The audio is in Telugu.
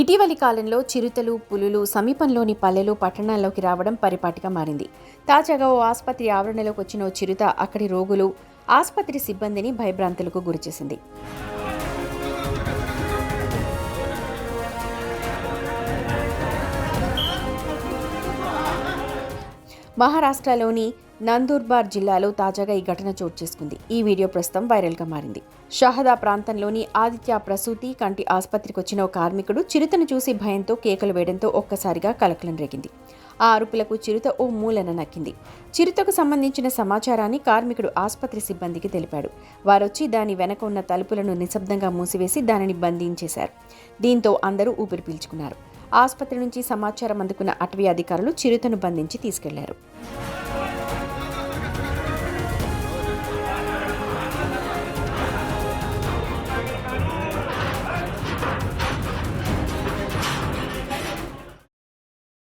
ఇటీవలి కాలంలో చిరుతలు పులులు సమీపంలోని పల్లెలు పట్టణాల్లోకి రావడం పరిపాటిగా మారింది. తాజాగా ఓ ఆసుపత్రి ఆవరణలోకి వచ్చిన ఓ చిరుత అక్కడి రోగులు ఆసుపత్రి సిబ్బందిని భయభ్రాంతులకు గురిచేసింది. మహారాష్ట్రలోని నందూర్బార్ జిల్లాలో తాజాగా ఈ ఘటన చోటు చేసుకుంది. ఈ వీడియో ప్రస్తుతం వైరల్గా మారింది. షహదా ప్రాంతంలోని ఆదిత్య ప్రసూతి కంటి ఆసుపత్రికి వచ్చిన ఓ కార్మికుడు చిరుతను చూసి భయంతో కేకలు వేయడంతో ఒక్కసారిగా కలకలం రేగింది. ఆ అరుపులకు చిరుత ఓ మూలన నక్కింది. చిరుతకు సంబంధించిన సమాచారాన్ని కార్మికుడు ఆసుపత్రి సిబ్బందికి తెలిపాడు. వారొచ్చి దాని వెనక ఉన్న తలుపులను నిశ్శబ్దంగా మూసివేసి దానిని బంధించేశారు దీంతో అందరూ ఊపిరి పీల్చుకున్నారు. ఆసుపత్రి నుంచి సమాచారం అందుకున్న అటవీ అధికారులు చిరుతను బంధించి తీసుకెళ్ళారు.